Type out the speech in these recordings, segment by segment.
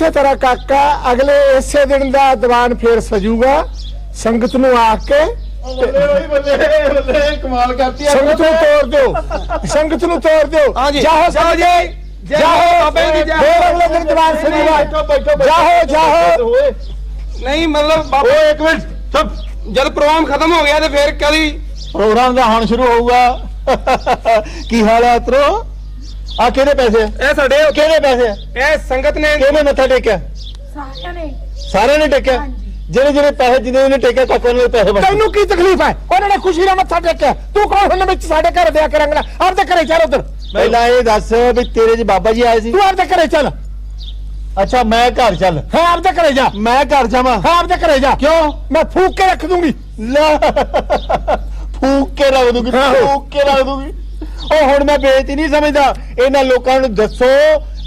ਇਸੇ ਤਰ੍ਹਾਂ ਕਾਕਾ ਅਗਲੇ ਇਸੇ ਦਿਨ ਦਾ ਦੀਵਾਨ ਫੇਰ ਸਜੂਗਾ। ਸੰਗਤ ਨੂੰ ਆ ਕੇ ਬੱਲੇ ਓਏ ਬੱਲੇ ਬੱਲੇ ਕਮਾਲ ਕਰਤੀ ਆ। ਸੰਗਤ ਨੂੰ ਤੋੜ ਦਿਓ। ਸੰਗਤ ਨੂੰ ਤੋੜ ਦਿਓ। ਹਾਂਜੀ। ਜਾਓ ਜਾਓ ਜੀ। ਜੀ। ਜੈ ਜਾਓ ਬਾਬੇ ਦੀ ਜੈ। ਫੇਰ ਅਗਲੇ ਦਿਨ ਦੀਵਾਨ ਬੈਠੋ ਸਜੂਗਾ। ਬੈਠੋ ਜਾਓ ਓਏ ਨਹੀਂ ਮਤਲਬ ਬਾਬਾ ਓਏ ਇੱਕ ਮਿੰਟ ਚੁੱਪ। ਜਦ ਪ੍ਰੋਗਰਾਮ ਖਤਮ ਹੋ ਗਿਆ ਤੇ ਫਿਰ ਕਦੀ ਪ੍ਰੋਗਰਾਮ ਦਾ ਹੁਣ ਸ਼ੁਰੂ ਹੋਊਗਾ। ਕੀ ਹਾਲ ਹੈ ਤਰੋ ਆ ਕਿਹਦੇ ਪੈਸੇ? ਇਹ ਸਾਡੇ ਕਿਹਦੇ ਪੈਸੇ? ਇਹ ਸੰਗਤ ਨੇ। ਕਿਹਨੇ ਮੱਥਾ ਟੇਕਿਆ? ਸਾਰਿਆਂ ਨੇ। ਸਾਰਿਆਂ ਨੇ ਟੇਕਿਆ? ਹਾਂਜੀ। ਜਿਹੜੇ ਜਿਹੜੇ ਪੈਸੇ ਜਿਹਨੇ ਨੇ ਟੇਕਿਆ ਕਾਕਾ ਨੇ ਪੈਸੇ ਬਣ ਤੈਨੂੰ ਕੀ ਤਕਲੀਫ ਹੈ? ਉਹਨਾਂ ਨੇ ਖੁਸ਼ੀ ਨਾਲ ਮੱਥਾ ਟੇਕਿਆ। ਤੂੰ ਕੌਣ ਹੁਣ ਵਿੱਚ ਸਾਡੇ ਘਰ ਵਿਆਹ ਕੇ ਰੰਗਲਾ ਆਪਦੇ ਘਰੇ ਚੱਲ ਉਧਰ। ਪਹਿਲਾਂ ਇਹ ਦੱਸ ਵੀ ਤੇਰੇ ਜੀ ਬਾਬਾ ਜੀ ਆਏ ਸੀ। ਤੂੰ ਆਪਦੇ ਘਰੇ ਚੱਲ। ਅੱਛਾ ਮੈਂ ਘਰ ਚੱਲ। ਹਾਂ ਆਪਦੇ ਘਰੇ ਜਾ। ਮੈਂ ਘਰ ਜਾਵਾਂ। ਹਾਂ ਆਪਦੇ ਘਰੇ ਜਾ। ਕਿਉਂ? ਮੈਂ ਫੂਕ ਕੇ ਰੱਖ ਦੂੰਗੀ। ਲੈ। ਫੂਕ ਕੇ ਰੱਖ ਦੂੰਗੀ। ਫੂਕ ਕੇ ਰੱਖ ਦੂੰਗੀ। ਉਹ ਹੁਣ ਮੈਂ ਬੇਇੱਜ਼ਤੀ ਨਹੀਂ ਸਮਝਦਾ। ਇਹਨਾਂ ਲੋਕਾਂ ਨੂੰ ਦੱਸੋ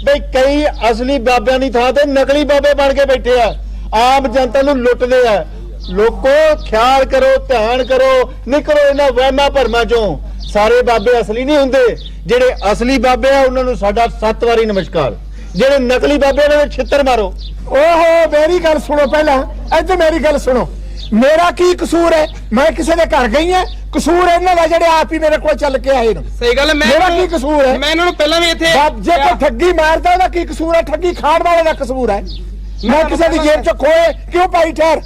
ਬਈ ਕਈ ਅਸਲੀ ਬਾਬਿਆਂ ਦੀ ਥਾਂ ਤੇ ਨਕਲੀ ਬਾਬੇ ਬਣ ਕੇ ਬੈਠੇ ਆ। ਆਮ ਜਨਤਾ ਨੂੰ ਲੁੱਟਦੇ ਆ। ਲੋਕੋ, ਖਿਆਲ ਕਰੋ, ਧਿਆਨ ਕਰੋ, ਨਿਕਲੋ ਇਹਨਾਂ ਵਹਿਮਾਂ ਭਰਮਾਂ ਚੋਂ। ਸਾਰੇ ਬਾਬੇ ਅਸਲੀ ਨਹੀਂ ਹੁੰਦੇ। ਜਿਹੜੇ ਅਸਲੀ ਬਾਬੇ ਆ, ਉਹਨਾਂ ਨੂੰ ਸਾਡਾ ਸੱਤ ਵਾਰੀ ਨਮਸਕਾਰ। ਜਿਹੜੇ ਨਕਲੀ ਬਾਬੇ ਉਹਨਾਂ ਨੂੰ ਛਿੱਤਰ ਮਾਰੋ। ਓਹੋ, ਮੇਰੀ ਗੱਲ ਸੁਣੋ ਪਹਿਲਾਂ। ਇੱਧਰ ਮੇਰੀ ਗੱਲ ਸੁਣੋ। ਮੇਰਾ ਕੀ ਕਸੂਰ ਹੈ? ਮੈਂ ਕਿਸੇ ਦੇ ਘਰ ਗਈ ਹਾਂ। ਕਸੂਰ ਇਹਨਾਂ ਦਾ ਜਿਹੜੇ ਆਪ ਹੀ ਮੇਰੇ ਕੋਲ ਚੱਲ ਕੇ ਆਏ ਨੇ। ਸਹੀ ਗੱਲ ਹੈ, ਮੈਂ ਮੇਰਾ ਕੀ ਕਸੂਰ ਹੈ? ਮੈਂ ਇਹਨਾਂ ਨੂੰ ਪਹਿਲਾਂ ਵੀ ਇੱਥੇ ਜੇ ਕੋਈ ਠੱਗੀ ਮਾਰਦਾ ਉਹਦਾ ਕੀ ਕਸੂਰ ਹੈ? ਠੱਗੀ ਖਾਣ ਵਾਲੇ ਦਾ ਕਸੂਰ ਹੈ। ਮੈਂ ਕਿਸੇ ਦੀ ਜੇਬ ਚੋਂ ਖੋਏ। ਕਿਉਂ ਪਾਈ ਠਹਿਰ?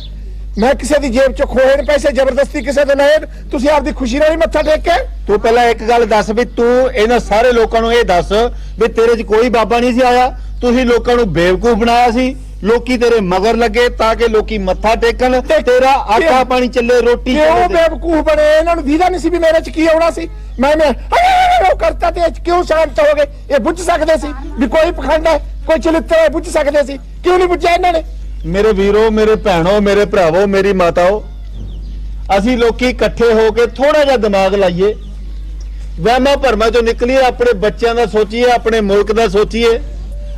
ਮੈਂ ਕਿਸੇ ਦੀ ਜੇਬ ਚੋਂ ਖੋਏ ਨੇ ਪੈਸੇ ਜ਼ਬਰਦਸਤੀ ਕਿਸੇ ਤੋਂ ਲਏ ਤੁਸੀਂ ਆਪਦੀ ਖੁਸ਼ੀ ਨਾਲ ਹੀ ਮੱਥਾ ਟੇਕ ਕੇ ਤੂੰ ਪਹਿਲਾਂ ਇੱਕ ਗੱਲ ਦੱਸ ਵੀ ਤੂੰ ਇਹਨਾਂ ਸਾਰੇ ਲੋਕਾਂ ਨੂੰ ਇਹ ਦੱਸ ਵੀ ਤੇਰੇ 'ਚ ਕੋਈ ਬਾਬਾ ਨਹੀਂ ਸੀ ਆਇਆ। ਤੁਸੀਂ ਲੋਕਾਂ ਨੂੰ ਬੇਵਕੂਫ ਬਣਾਇਆ ਸੀ। ਲੋਕੀ ਤੇਰੇ ਮਗਰ ਲੱਗੇ ਤਾਂ ਕਿ ਲੋਕੀ ਮੱਥਾ ਟੇਕਣ। ਤੇਰਾ ਆਟਾ ਪਾਣੀ ਚੱਲੇ ਰੋਟੀ ਕਿਉਂ ਬੇਵਕੂਫ ਬਣੇ? ਇਹਨਾਂ ਨੂੰ ਦੀਦਾ ਨਹੀਂ ਸੀ ਵੀ ਮੇਰੇ ਚ ਕੀ ਆਉਣਾ ਸੀ। ਮੈਂ ਮੈਂ ਉਹ ਕਰਤਾ ਤੇ ਕਿਉਂ ਸ਼ਾਂਤ ਹੋ ਗਏ ਇਹ ਬੁੱਝ ਸਕਦੇ ਸੀ ਵੀ ਕੋਈ ਪਖੰਡ ਹੈ ਕੋਈ ਚਲਿੱਤਰ ਹੈ ਬੁੱਝ ਸਕਦੇ ਸੀ। ਕਿਉਂ ਨਹੀਂ ਬੁੱਝਿਆ ਇਹਨਾਂ ਨੇ? ਮੇਰੇ ਵੀਰੋ ਮੇਰੇ ਭੈਣੋ ਮੇਰੇ ਭਰਾਵੋ ਮੇਰੀ ਮਾਤਾਓ ਅਸੀਂ ਲੋਕੀ ਇਕੱਠੇ ਹੋ ਕੇ ਥੋੜਾ ਜਿਹਾ ਦਿਮਾਗ ਲਾਈਏ। ਵਹਿਮਾਂ ਭਰਮਾਂ ਚੋਂ ਨਿਕਲੀਏ ਆਪਣੇ ਬੱਚਿਆਂ ਦਾ ਸੋਚੀਏ ਆਪਣੇ ਮੁਲਕ ਦਾ ਸੋਚੀਏ।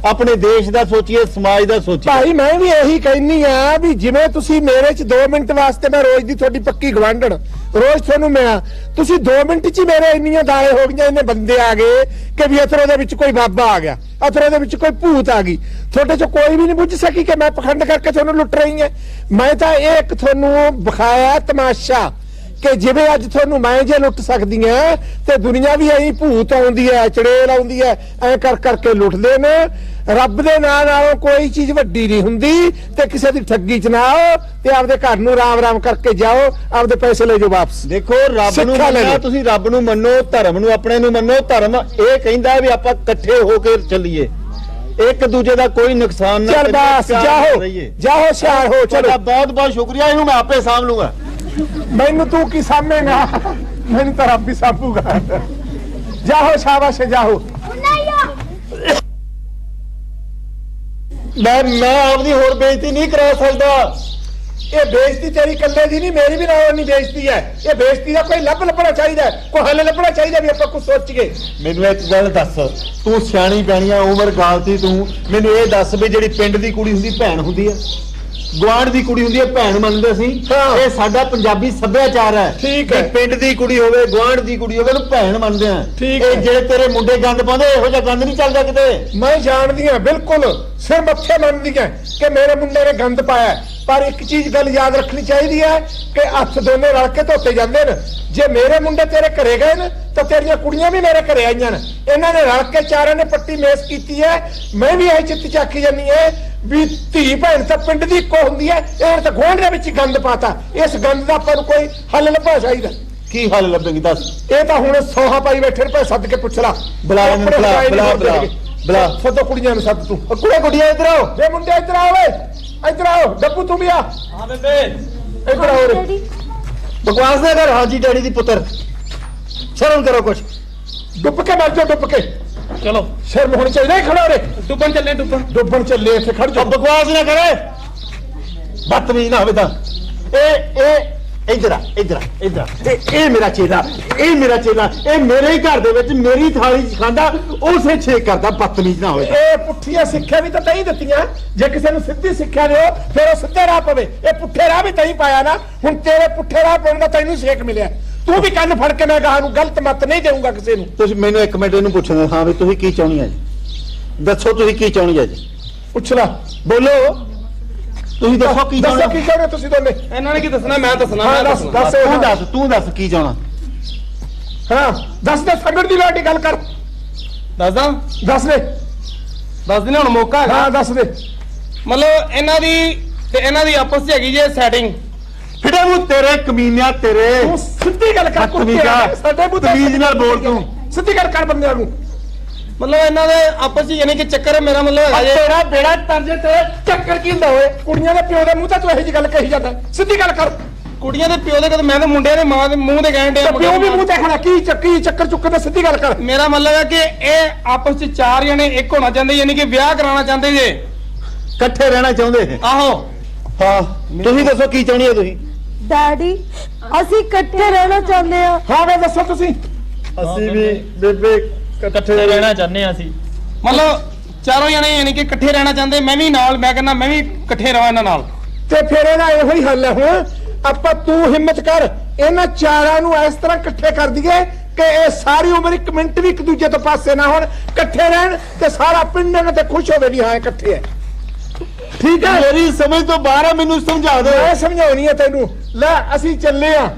ਆਪਣੇ ਦੇਸ਼ ਦਾ ਸੋਚੀਏ, ਸਮਾਜ ਦਾ ਸੋਚੀਏ। ਭਾਈ, ਮੈਂ ਵੀ ਇਹੀ ਕਹਿਨੀ ਆ ਵੀ ਜਿਵੇਂ ਤੁਸੀਂ ਮੇਰੇ ਚ 2 ਮਿੰਟ ਵਾਸਤੇ ਮੈਂ ਰੋਜ਼ ਦੀ ਤੁਹਾਡੀ ਪੱਕੀ ਗਵਾਂਢਣ ਰੋਜ਼ ਤੁਹਾਨੂੰ ਮਿਲਾਂ ਤੁਸੀਂ 2 ਮਿੰਟ ਚ ਹੀ ਮੇਰੇ ਇੰਨੀਆਂ ਦਾਲੇ ਹੋ ਗਈਆਂ, ਇੰਨੇ ਬੰਦੇ ਆ ਗਏ ਕਿ ਵੀ ਅਥਰੋ ਦੇ ਵਿੱਚ ਕੋਈ ਬਾਬਾ ਆ ਗਿਆ, ਅਥਰੋ ਦੇ ਵਿੱਚ ਕੋਈ ਭੂਤ ਆ ਗਈ। ਤੁਹਾਡੇ ਚ ਕੋਈ ਵੀ ਨਹੀਂ ਬੁੱਝ ਸਕੀ ਕਿ ਮੈਂ ਪਖੰਡ ਕਰਕੇ ਤੁਹਾਨੂੰ ਲੁੱਟ ਰਹੀ ਹਾਂ। ਮੈਂ ਤਾਂ ਇਹ ਇੱਕ ਤੁਹਾਨੂੰ ਵਿਖਾਇਆ ਤਮਾਸ਼ਾ ਕਿ ਜਿਵੇਂ ਅੱਜ ਤੁਹਾਨੂੰ ਮੈਂ ਜੇ ਲੁੱਟ ਸਕਦੀ ਆ ਤੇ ਦੁਨੀਆ ਵੀ ਐਂ ਭੂਤ ਆਉਂਦੀ ਐ ਚੜੇਲ ਆਉਂਦੀ ਐ ਐ ਕਰ ਕਰਕੇ ਲੁੱਟਦੇ ਨੇ। ਰੱਬ ਦੇ ਨਾਂ ਨਾਲੋਂ ਕੋਈ ਚੀਜ਼ ਵੱਡੀ ਨਹੀਂ ਹੁੰਦੀ ਤੇ ਕਿਸੇ ਦੀ ਠੱਗੀ ਚ ਨਾ ਆਓ ਤੇ ਆਪਦੇ ਘਰ ਨੂੰ ਰਾਮ ਰਾਮ ਕਰਕੇ ਜਾਓ ਆਪਦੇ ਪੈਸੇ ਲੈ ਜਾਓ ਵਾਪਸ। ਦੇਖੋ ਰੱਬ ਨੂੰ ਸਿੱਖਿਆ ਲੈ ਮੰਨਣਾ ਲਓ। ਤੁਸੀਂ ਰੱਬ ਨੂੰ ਮੰਨੋ ਧਰਮ ਨੂੰ ਆਪਣੇ ਨੂੰ ਮੰਨੋ ਧਰਮ ਇਹ ਕਹਿੰਦਾ ਵੀ ਆਪਾਂ ਇਕੱਠੇ ਹੋ ਕੇ ਚੱਲੀਏ। ਇੱਕ ਦੂਜੇ ਦਾ ਕੋਈ ਨੁਕਸਾਨ ਨਾ ਚੱਲ ਕਰੀਏ, ਬਾਸ ਪਿਆਰ ਨਾਲ ਜਾਓ ਰਹੀਏ। ਜਾਓ ਸਿਆਰ ਹੋ ਤੁਹਾਡਾ ਚਲੋ। ਬਹੁਤ ਬਹੁਤ ਸ਼ੁਕਰੀਆ ਇਹਨੂੰ ਮੈਂ ਆਪੇ ਸਾਂਭ ਲੂੰਗਾ। ਮੈਨੂੰ ਤੂੰ ਕੀ ਸਾਹਮਣੇਗਾ ਮੈਨੂੰ ਤਾਂ ਰੱਬ ਹੀ ਸਾਂਭੂਗਾ। ਜਾਓ ਸ਼ਾਬਾਸ਼ ਜਾਓ ਮੈਂ ਮੈਂ ਆਪਦੀ ਹੋਰ ਬੇਇੱਜ਼ਤੀ ਨਹੀਂ ਕਰਾ ਸਕਦਾ। ਇਹ ਬੇਇੱਜ਼ਤੀ ਤੇਰੀ ਇਕੱਲੇ ਦੀ ਨਹੀਂ ਮੇਰੀ ਵੀ ਨਾਲ ਨਹੀਂ ਬੇਇੱਜ਼ਤੀ ਹੈ। ਇਹ ਬੇਇੱਜ਼ਤੀ ਦਾ ਕੋਈ ਲੱਭ ਲੱਭਣਾ ਚਾਹੀਦਾ ਹੈ, ਕੋਈ ਹੱਲ ਲੱਭਣਾ ਚਾਹੀਦਾ ਵੀ ਆਪਾਂ ਕੁਝ ਸੋਚੀਏ। ਮੈਨੂੰ ਇੱਕ ਗੱਲ ਦੱਸ। ਤੂੰ ਸਿਆਣੀ ਬਿਆਣੀ ਆ ਉਮਰ ਗਾਲਤੀ ਤੂੰ। ਮੈਨੂੰ ਇਹ ਦੱਸ ਵੀ ਜਿਹੜੀ ਪਿੰਡ ਦੀ ਕੁੜੀ ਹੁੰਦੀ ਭੈਣ ਹੁੰਦੀ ਹੈ ਗਵਾਂਢ ਦੀ ਕੁੜੀ ਹੁੰਦੀ ਹੈ ਭੈਣ ਮੰਨਦੇ ਸੀ ਹਾਂ। ਇਹ ਸਾਡਾ ਪੰਜਾਬੀ ਸੱਭਿਆਚਾਰ ਹੈ ਠੀਕ ਹੈ। ਪਿੰਡ ਦੀ ਕੁੜੀ ਹੋਵੇ ਗਵਾਂਢ ਦੀ ਕੁੜੀ ਹੋਵੇ ਉਹਨੂੰ ਭੈਣ ਮੰਨਦੇ ਆ ਠੀਕ ਇਹ। ਜਿਹੜੇ ਤੇਰੇ ਮੁੰਡੇ ਗੰਦ ਪਾਉਂਦੇ ਇਹੋ ਜਿਹਾ ਗੰਦ ਨਹੀਂ ਚੱਲਦਾ ਕਿਤੇ ਮੈਂ ਜਾਣਦੀ ਹਾਂ ਬਿਲਕੁਲ ਸਿਰ ਮੱਥੇ ਮੰਨਦੀ ਹਾਂ ਕਿ ਮੇਰੇ ਮੁੰਡੇ ਨੇ ਗੰਦ ਪਾਇਆ ਹੈ। ਪਰ ਇੱਕ ਚੀਜ਼ ਗੱਲ ਯਾਦ ਰੱਖਣੀ ਚਾਹੀਦੀ ਹੈ ਕਿ ਹੱਥ ਦੋਨੇ ਰਲ ਕੇ ਧੋਤੇ ਜਾਂਦੇ ਨੇ ਜੇ ਮੇਰੇ ਮੁੰਡੇ ਤੇਰੇ ਘਰੇ ਗਏ ਨੇ ਤਾਂ ਤੇਰੀਆਂ ਕੁੜੀਆਂ ਵੀ ਮੇਰੇ ਘਰੇ ਆਈਆਂ ਨੇ ਇਹਨਾਂ ਨੇ ਰਲ ਕੇ ਚਾਰਾਂ ਨੇ ਪੱਟੀ ਮੇਸ ਕੀਤੀ ਹੈ ਮੈਂ ਵੀ ਇਹ ਚਿੱਤ ਚੱਕੀ ਜਾਂਦੀ ਹੈ ਵੀ ਧੀ ਭੈਣ ਤਾਂ ਪਿੰਡ ਦੀ ਇੱਕੋ ਹੁੰਦੀ ਹੈ ਇਹ ਤਾਂ ਦੇ ਵਿੱਚ ਗੰਦ ਪਾਤਾ। ਇਸ ਗੰਦ ਦਾ ਆਪਾਂ ਨੂੰ ਕੋਈ ਹੱਲ ਲੱਭਣਾ ਚਾਹੀਦਾ। ਕੀ ਹੱਲ ਲੱਭੇਗੀ ਦੱਸ? ਇਹ ਤਾਂ ਹੁਣ ਸੋਹਾ ਪਾਈ ਬੈਠੇ ਭਾਵੇਂ ਸੱਦ ਕੇ ਪੁੱਛ ਲਾ। ਬੁਲਾ ਇਹਨੂੰ, ਬੁਲਾ, ਬੁਲਾ, ਬੁਲਾ, ਦੇਣਗੇ। ਬੁਲਾ। ਸੱਦੋ ਕੁੜੀਆਂ ਨੂੰ ਸੱਦ ਤੂੰ। ਉਹ ਕੁੜੇ ਕੁੜੀਆਂ ਇੱਧਰ ਆਓ। ਵੇ ਮੁੰਡੇ ਇੱਧਰ ਆ ਓਏ। ਇੱਧਰ ਆਓ। ਡੱਬੂ ਤੂੰ ਵੀ ਆ। ਹਾਂ ਬੇਬੇ। ਇੱਧਰ ਆਓ ਰੇ ਬਕਵਾਸ ਨਾ ਕਰ। ਹਾਜੀ ਡੈਡੀ ਦੀ ਪੁੱਤਰ। ਸ਼ਰਮ ਕਰੋ ਕੁਛ। ਡੁੱਬ ਕੇ ਮਰ ਜਾ ਡੁੱਬ ਕੇ। ਚਲੋ। ਸ਼ਰਮ ਹੋਣੀ ਚਾਹੀਦੀ ਹੈ ਖੜਾ ਰੇ ਡੁੱਬਣ ਚੱਲੇ ਡੁੱਬਣ। ਡੁੱਬਣ ਚੱਲੇ ਇੱਥੇ ਖੜ ਜਾ। ਬਕਵਾਸ ਨਾ ਕਰੇ। ਬਦਤਮੀਜ਼ ਨਾ ਹੋਵੇ ਤਾਂ। ਇਹ ਇਹ ਇਧਰ ਆ ਇਧਰ ਆ ਇਧਰ ਆ। ਇਹ ਇਹ ਮੇਰਾ ਚੇਲਾ ਇਹ ਮੇਰਾ ਚੇਲਾ ਇਹ ਮੇਰੇ ਹੀ ਘਰ ਦੇ ਵਿੱਚ ਮੇਰੀ ਥਾਲੀ 'ਚ ਖਾਂਦਾ ਉਸੇ ਛੇਕ ਕਰਦਾ ਬਦਤਮੀਜ਼ ਨਾ ਹੋਵੇ ਤਾਂ। ਇਹ ਪੁੱਠੀਆਂ ਸਿੱਖਿਆ ਵੀ ਤਾਂ ਤੈਂ ਹੀ ਦਿੱਤੀਆਂ। ਜੇ ਕਿਸੇ ਨੂੰ ਸਿੱਧੀ ਸਿੱਖਿਆ ਦਿਓ ਫਿਰ ਉਹ ਸਿੱਧੇ ਰਾਹ ਪਵੇ। ਇਹ ਪੁੱਠੇ ਰਾਹ ਵੀ ਤੈਂ ਹੀ ਪਾਇਆ ਨਾ। ਹੁਣ ਤੇਰੇ ਪੁੱਠੇ ਰਾਹ ਪਾਉਣ ਦਾ ਤੈਨੂੰ ਸੇਕ ਮਿਲਿਆ। ਤੂੰ ਵੀ ਕੰਨ ਫੜ ਕੇ ਮੈਂ ਗਾਹ ਨੂੰ ਗਲਤ ਮਤ ਨਹੀਂ ਦੇਊਂਗਾ ਕਿਸੇ ਨੂੰ। ਤੁਸੀਂ ਮੈਨੂੰ ਇੱਕ ਮਿੰਟ ਇਹਨੂੰ ਪੁੱਛਣਾ ਹਾਂ ਵੀ ਤੁਸੀਂ ਕੀ ਚਾਹੁੰਦੀ ਆ ਜੀ? ਦੱਸੋ ਤੁਸੀਂ ਕੀ ਚਾਹੁੰਦੀ ਆ ਜੀ? ਪੁੱਛ ਲੈ। ਬੋਲੋ। ਤੁਸੀਂ ਦੱਸੋ ਕੀ ਦੱਸੋ ਚਾਹੁੰਦੇ ਕੀ ਚਾਹੁੰਦੇ ਤੁਸੀਂ ਦੋਨੇ? ਇਹਨਾਂ ਨੇ ਕੀ ਦੱਸਣਾ? ਮੈਂ ਦੱਸਣਾ ਹਾਂ, ਮੈਂ ਦੱਸ, ਦੱਸਣਾ। ਦੱਸ। ਤੂੰ ਦੱਸ ਤੂੰ ਦੱਸ ਕੀ ਚਾਹਣਾ ਹਾਂ ਦੱਸ ਦੇ ਸੰਗੜ ਦੀ ਲਾਟੀ ਗੱਲ ਕਰ। ਦੱਸਦਾ ਦੱਸ ਦੇ। ਦੱਸ ਦਿਨ ਹੁਣ ਮੌਕਾ ਹੈਗਾ। ਹਾਂ ਦੱਸ ਦੇ। ਮਤਲਬ ਇਹਨਾਂ ਦੀ ਤੇ ਇਹਨਾਂ ਦੀ ਆਪਸ 'ਚ ਹੈਗੀ ਜੇ ਸੈਟਿੰਗ ਫਿੜੇ ਮੂੰਹ ਤੇਰੇ ਕਮੀਨਿਆ ਤੇਰੇ। ਤੂੰ ਸਿੱਧੀ ਗੱਲ ਕਰ ਕੁੱਤੇ ਤਮੀਜ਼ਾ ਸਾਡੇ ਮੂੰਹ ਤੇ ਤਮੀਜ਼ ਨਾਲ ਬੋਲ ਤੂੰ। ਸਿੱਧੀ ਗੱਲ ਕਰ ਬੰਦਿਆਂ ਨੂੰ। ਮਤਲਬ ਇਹਨਾਂ ਦੇ ਆਪਸ 'ਚ ਯਾਨੀ ਕਿ ਚੱਕਰ ਮੇਰਾ ਮਤਲਬ ਹੈਗਾ ਜੇ ਤੇਰਾ ਬੇੜਾ ਤਰਜੇ ਤੇ ਚੱਕਰ ਕੀ ਹੁੰਦਾ ਓਏ? ਕੁੜੀਆਂ ਦੇ ਪਿਓ ਦੇ ਮੂੰਹ ਤੇ ਤੂੰ ਇਹੋ ਜੀ ਗੱਲ ਕਹੀ ਜਾਂਦਾ। ਸਿੱਧੀ ਗੱਲ ਕਰ। ਕੁੜੀਆਂ ਦੇ ਪਿਓ ਦੇ ਕਦੇ ਮੈਂ ਤਾਂ ਮੁੰਡਿਆਂ ਦੇ ਮਾਂ ਦੇ ਮੂੰਹ ਤੇ ਕਹਿਣ ਤੇ ਡਿਆ ਪਿਓ ਵੀ ਮੂੰਹ ਤੇ ਖੜਾ ਕੀ ਚੱਕੀ ਚੱਕਰ ਚੁੱਕ ਤੇ ਸਿੱਧੀ ਗੱਲ ਕਰ। ਮੇਰਾ ਮਤਲਬ ਹੈ ਕਿ ਇਹ ਆਪਸ 'ਚ ਚਾਰ ਜਣੇ ਇੱਕ ਹੋਣਾ ਚਾਹੁੰਦੇ ਯਾਨੀ ਕਿ ਵਿਆਹ ਕਰਾਉਣਾ ਚਾਹੁੰਦੇ ਜੇ। ਇਕੱਠੇ ਰਹਿਣਾ ਚਾਹੁੰਦੇ। ਆਹੋ। ਹਾਂ। ਤੁਸੀਂ ਦੱਸੋ ਕੀ ਚਾਹੁੰਦੀ ਹੋ ਤੁਸੀਂ? ਡੈਡੀ ਅਸੀਂ ਇਕੱਠੇ ਰਹਿਣਾ ਚਾਹੁੰਦੇ ਆ ਹਾਂ ਵੇ ਦੱਸੋ ਤੁਸੀਂ। ਅਸੀਂ ਵੀ ਬੇਬੇ ਇਕੱਠੇ ਰਹਿਣਾ ਚਾਹੁੰਦੇ ਆ ਅਸੀਂ। ਮਤਲਬ ਚਾਰੋਂ ਜਣੇ ਯਾਨੀ ਕਿ ਇਕੱਠੇ ਰਹਿਣਾ ਚਾਹੁੰਦੇ ਮੈਂ ਵੀ ਨਾਲ ਮੈਂ ਕਹਿੰਦਾ ਮੈਂ ਵੀ ਇਕੱਠੇ ਰਵਾਂ ਇਹਨਾਂ ਨਾਲ। ਤੇ ਫਿਰ ਇਹਦਾ ਇਹੋ ਹੀ ਹੱਲ ਹੈ ਹੁਣ ਆਪਾਂ ਤੂੰ ਹਿੰਮਤ ਕਰ ਇਹਨਾਂ ਚਾਰਾਂ ਨੂੰ ਇਸ ਤਰ੍ਹਾਂ ਇਕੱਠੇ ਕਰ ਦਈਏ ਕਿ ਇਹ ਸਾਰੀ ਉਮਰ ਇੱਕ ਮਿੰਟ ਵੀ ਇੱਕ ਦੂਜੇ ਤੋਂ ਪਾਸੇ ਨਾ ਹੋਣ ਇਕੱਠੇ ਰਹਿਣ ਤੇ ਸਾਰਾ ਪਿੰਡ ਇਹਨਾਂ ਤੇ ਖੁਸ਼ ਹੋਵੇ ਵੀ ਹਾਂ ਇਕੱਠੇ ਹੈ। ਠੀਕ ਹੈ ਮੇਰੀ ਸਮਝ ਤੋਂ ਬਾਹਰ ਆ ਮੈਨੂੰ ਸਮਝਾ ਦਿਓ ਮੈਂ ਸਮਝਾਉਣੀ ਹੈ ਤੈਨੂੰ ਲੈ ਅਸੀਂ ਚੱਲੇ ਆ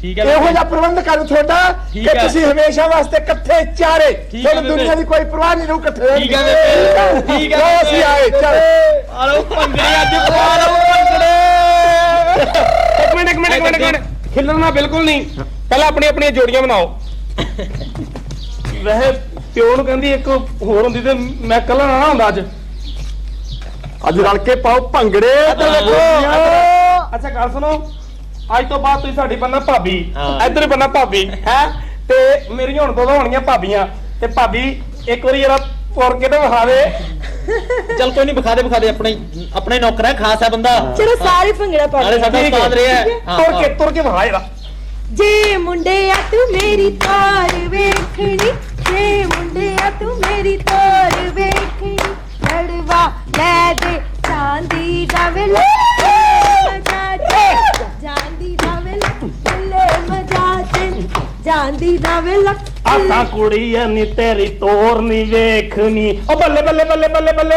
ਠੀਕ ਹੈ ਇਹੋ। ਜਿਹਾ ਪ੍ਰਬੰਧ ਕਰ ਤੁਹਾਡਾ ਕਿ। ਤੁਸੀਂ ਹਮੇਸ਼ਾ ਵਾਸਤੇ ਇਕੱਠੇ ਚਾਰੇ ਤੁਹਾਨੂੰ। ਦੁਨੀਆ ਦੀ ਕੋਈ ਪਰਵਾਹ ਨਹੀਂ ਰਹੂ ਇਕੱਠੇ ਠੀਕ ਹੈ। ਬੇਬੇ। ਠੀਕ ਹੈ ਬੇਬੇ। ਅਸੀਂ ਆਏ ਚੱਲ ਆ ਲਓ ਭੰਗੜੇ ਅੱਜ ਪਾ ਲਓ ਭੰਗੜੇ ਇੱਕ ਮਿੰਟ ਇੱਕ ਮਿੰਟ ਇੱਕ ਮਿੰਟ ਖਿੱਲਣਾ ਬਿਲਕੁਲ ਨਹੀਂ ਪਹਿਲਾਂ ਆਪਣੀ ਆਪਣੀਆਂ ਜੋੜੀਆਂ ਬਣਾਓ ਵੈਸੇ ਪਿਓ ਨੂੰ ਕਹਿੰਦੀ ਇੱਕ ਹੋਰ ਹੁੰਦੀ ਤੇ ਮੈਂ ਕੱਲਾ ਨਾ ਹੁੰਦਾ ਅੱਜ ਅੱਜ ਰਲ ਕੇ ਪਾਓ ਭੰਗੜੇ। ਅੱਛਾ ਗੱਲ ਸੁਣੋ। ਅੱਜ ਤੋਂ ਬਾਅਦ ਤੁਸੀਂ ਸਾਡੀ ਬੰਨਾ ਭਾਬੀ। ਹਾਂ। ਇੱਧਰ ਬੰਨਾ ਭਾਬੀ ਹੈ? ਤੇ ਮੇਰੀਆਂ ਹੁਣ ਦੋ ਦੋ ਹੋਣੀਆਂ ਭਾਬੀਆਂ। ਤੇ ਭਾਬੀ ਇੱਕ ਵਾਰੀ ਜਰਾ ਪੁਰ ਕੇ ਤੇ ਵਿਖਾ ਦੇ। ਚਲ ਕੋਈ ਨਹੀਂ ਵਿਖਾ ਦੇ ਵਿਖਾ ਦੇ ਆਪਣੇ ਆਪਣੇ ਨੌਕਰ ਹੈ ਖਾਸ ਹੈ ਬੰਦਾ। ਚਲੋ ਸਾਰੇ ਭੰਗੜਾ ਪਾ ਨਾਲੇ ਸਾਡਾ ਠੀਕ ਹੈ। ਉਸਤਾਦ ਰਿਹਾ ਹੈ। ਹਾਂ, ਤੁਰ ਕੇ ਹਾਂ। ਤੁਰ ਕੇ ਵਿਖਾ ਜਰਾ। ਜੇ ਮੁੰਡਿਆ ਤੂੰ ਮੇਰੀ ਤਾਰ ਵੇਖਣੀ। ਜੇ ਮੁੰਡਿਆ ਤੂੰ ਮੇਰੀ ਤਾਰ ਵੇਖਣੀ। ਲੜਵਾ ਲੈ ਦੇ। ਚਾਂਦੀ ਦਾ ਵੇਲੇ ਮਜਾ ਤੇ ਚਾਂਦੀ ਦਾ ਵੇਲੇ ਮਜਾ ਤੇ ਚਾਂਦੀ ਦਾ ਵੇਲੇ ਆਸਾਂ ਕੁੜੀ ਐ ਨੀ, ਤੇਰੀ ਤੋਰ ਨੀ ਵੇਖਣੀ। ਓ ਬੱਲੇ ਬੱਲੇ ਬੱਲੇ ਬੱਲੇ ਬੱਲੇ।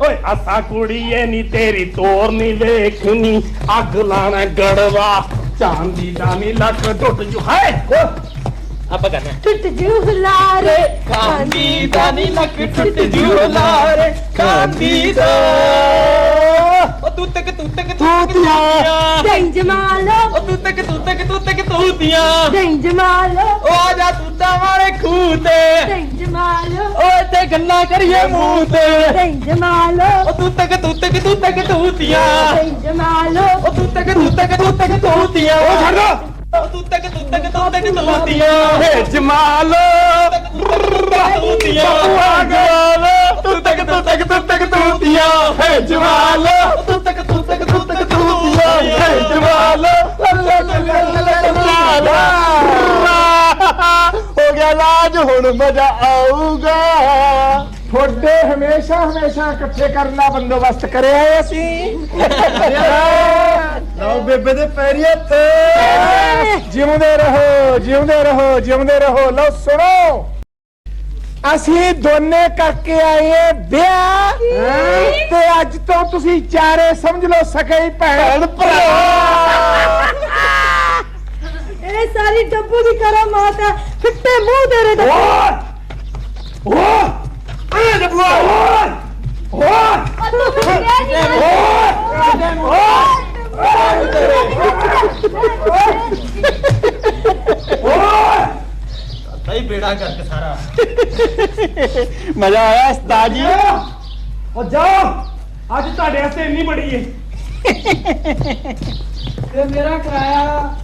ਓਏ, ਆਸਾਂ ਕੁੜੀ ਐ ਨੀ, ਤੇਰੀ ਤੋਰ ਨੀ ਵੇਖਣੀ। ਅੱਗ ਲਾਣਾ ਗੜਵਾ। ਚਾਂਦੀ ਦਾ ਨੀ ਲੱਕ ਟੁੱਟ ਜੂ। ਹਾਏ ਆਪਾਂ ਕਰਨਾ ਟੁੱਟ ਜੂ ਹਲਾਰੇ ਕਾਂਦੀ ਦਾ ਨੀ ਲੱਕ ਟੁੱਟ ਜੂ ਲਾਰੇ ਕਾਂਦੀ ਦਾ। ਉਹ ਤੂੰ ਤੱਕ ਤੂੰ ਤੱਕ ਤੂੰ ਤੂੰ ਦਈ ਜਮਾਲੋ ਉਹ ਤੂੰ ਤੱਕ ਤੂੰ ਤੱਕ ਤੂੰ ਤੱਕ ਤੂਤੀਆਂ। ਦਈ ਜਮਾਲੋ ਉਹ ਆ ਜਾ ਤੂਤਾਂ ਵਾਲੇ ਖੂਹ ਤੇ ਦਈ ਜਮਾਲੋ ਓਏ ਇੱਥੇ ਗੱਲਾਂ ਕਰੀਏ ਮੂੰਹ ਤੇ। ਦਈ ਜਮਾਲੋ ਉਹ ਤੂੰ ਤੱਕ ਤੂੰ ਤੱਕ ਤੂੰ ਤੱਕ ਤੂਤੀਆਂ। ਦਈ ਜਮਾਲੋ ਉਹ ਤੂੰ ਤੱਕ ਤੂੰ ਤੱਕ ਤੂੰ ਤੱਕ ਤੂਤੀਆਂ। ਓ ਛੱਡ ਉਹ ਤੂੰ ਤੱਕ ਤੂੰ ਤੱਕ ਤੂੰ ਤੱਕ ਤੂਤੀਆਂ। ਏ ਜਮਾਲ। ਤੂਤੀਆਂ ਗਿਆ ਤੂੰ ਤੱਕ ਤੂੰ ਤੱਕ ਤੂੰ ਤੱਕ ਤੂਤੀਆਂ। ਏ ਜਮਾਲ। ਤੂੰ ਤੱਕ ਤੂੰ ਤੱਕ ਤੂੰ ਤੱਕ ਤੂਤੀਆਂ। ਏ ਜਮਾਲ। ਹੋ ਗਿਆ ਲਾਜ ਹੁਣ ਮਜ਼ਾ ਆਊਗਾ। ਤੁਹਾਡੇ ਹਮੇਸ਼ਾ ਹਮੇਸ਼ਾ ਇਕੱਠੇ ਕਰਨ ਦਾ ਬੰਦੋਬਸਤ ਕਰਿਆ ਹੈ ਅਸੀਂ ਲਓ ਬੇਬੇ ਦੇ ਪੈਰੀ ਹੱਥ। ਜਿਉਂਦੇ ਰਹੋ ਜਿਉਂਦੇ ਰਹੋ ਜਿਉਂਦੇ ਰਹੋ। ਲਓ ਸੁਣੋ। ਅਸੀਂ ਦੋਨੇ ਕਰਕੇ ਆਏ ਹਾਂ ਵਿਆਹ। ਤੇ ਅੱਜ ਤੋਂ ਤੁਸੀਂ ਚਾਰੇ ਸਮਝ ਲਓ ਸਕੇ ਹੀ ਭੈਣ। ਭਰਾ। ਇਹ ਸਾਰੀ ਡੱਬੂ ਦੀ ਕਰਾਮਾਤ ਹੈ ਫਿੱਟੇ ਮੂੰਹ ਤੇਰੇ ਦਾ। ਓਏ ਓਏ ਏ ਜਬੂਆ ਓਏ ਓਏ ਸਹੀ ਬੇੜਾ ਕਰਕੇ ਸਾਰਾ ਮਜ਼ਾ ਆਇਆ ਉਸਤਾਦ ਜੀ ਓ ਜਾਓ ਅੱਜ ਤੁਹਾਡੇ ਵਾਸਤੇ ਇੰਨੀ ਬੜੀ ਏ ਤੇ ਮੇਰਾ ਕਿਰਾਇਆ